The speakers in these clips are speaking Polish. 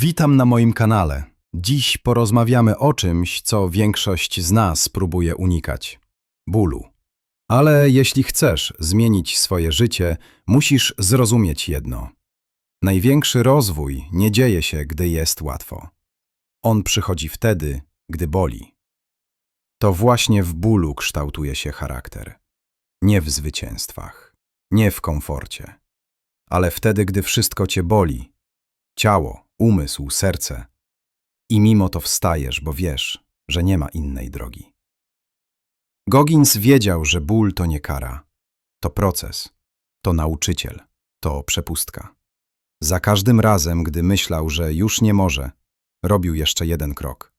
Witam na moim kanale. Dziś porozmawiamy o czymś, co większość z nas próbuje unikać bólu. Ale jeśli chcesz zmienić swoje życie, musisz zrozumieć jedno. Największy rozwój nie dzieje się, gdy jest łatwo. On przychodzi wtedy, gdy boli. To właśnie w bólu kształtuje się charakter. Nie w zwycięstwach, nie w komforcie, ale wtedy, gdy wszystko cię boli ciało, umysł, serce. I mimo to wstajesz, bo wiesz, że nie ma innej drogi. Goggins wiedział, że ból to nie kara. To proces, to nauczyciel, to przepustka. Za każdym razem, gdy myślał, że już nie może, robił jeszcze jeden krok.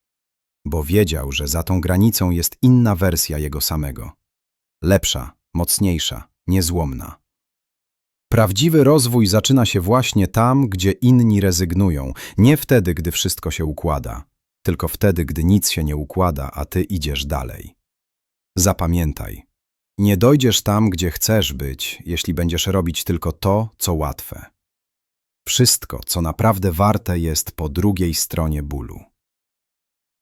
Bo wiedział, że za tą granicą jest inna wersja jego samego. Lepsza, mocniejsza, niezłomna. Prawdziwy rozwój zaczyna się właśnie tam, gdzie inni rezygnują, nie wtedy, gdy wszystko się układa, tylko wtedy, gdy nic się nie układa, a ty idziesz dalej. Zapamiętaj, nie dojdziesz tam, gdzie chcesz być, jeśli będziesz robić tylko to, co łatwe. Wszystko, co naprawdę warte, jest po drugiej stronie bólu.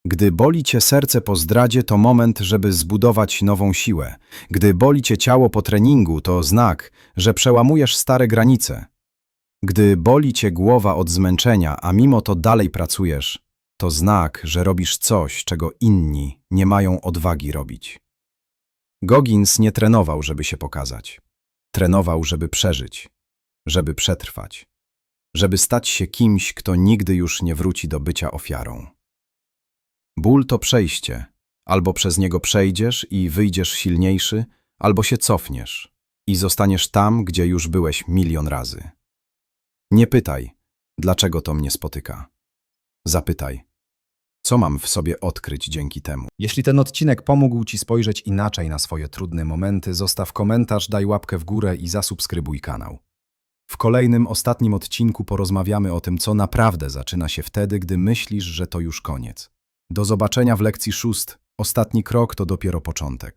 Gdy boli cię serce po zdradzie, to moment, żeby zbudować nową siłę. Gdy boli cię ciało po treningu, to znak, że przełamujesz stare granice. Gdy boli cię głowa od zmęczenia, a mimo to dalej pracujesz, to znak, że robisz coś, czego inni nie mają odwagi robić. Goggins nie trenował, żeby się pokazać. Trenował, żeby przeżyć, żeby przetrwać, żeby stać się kimś, kto nigdy już nie wróci do bycia ofiarą. Ból to przejście. Albo przez niego przejdziesz i wyjdziesz silniejszy, albo się cofniesz i zostaniesz tam, gdzie już byłeś milion razy. Nie pytaj, dlaczego to mnie spotyka. Zapytaj, co mam w sobie odkryć dzięki temu. Jeśli ten odcinek pomógł Ci spojrzeć inaczej na swoje trudne momenty, zostaw komentarz, daj łapkę w górę i zasubskrybuj kanał. W kolejnym, ostatnim odcinku porozmawiamy o tym, co naprawdę zaczyna się wtedy, gdy myślisz, że to już koniec. Do zobaczenia w lekcji szóst. Ostatni krok to dopiero początek.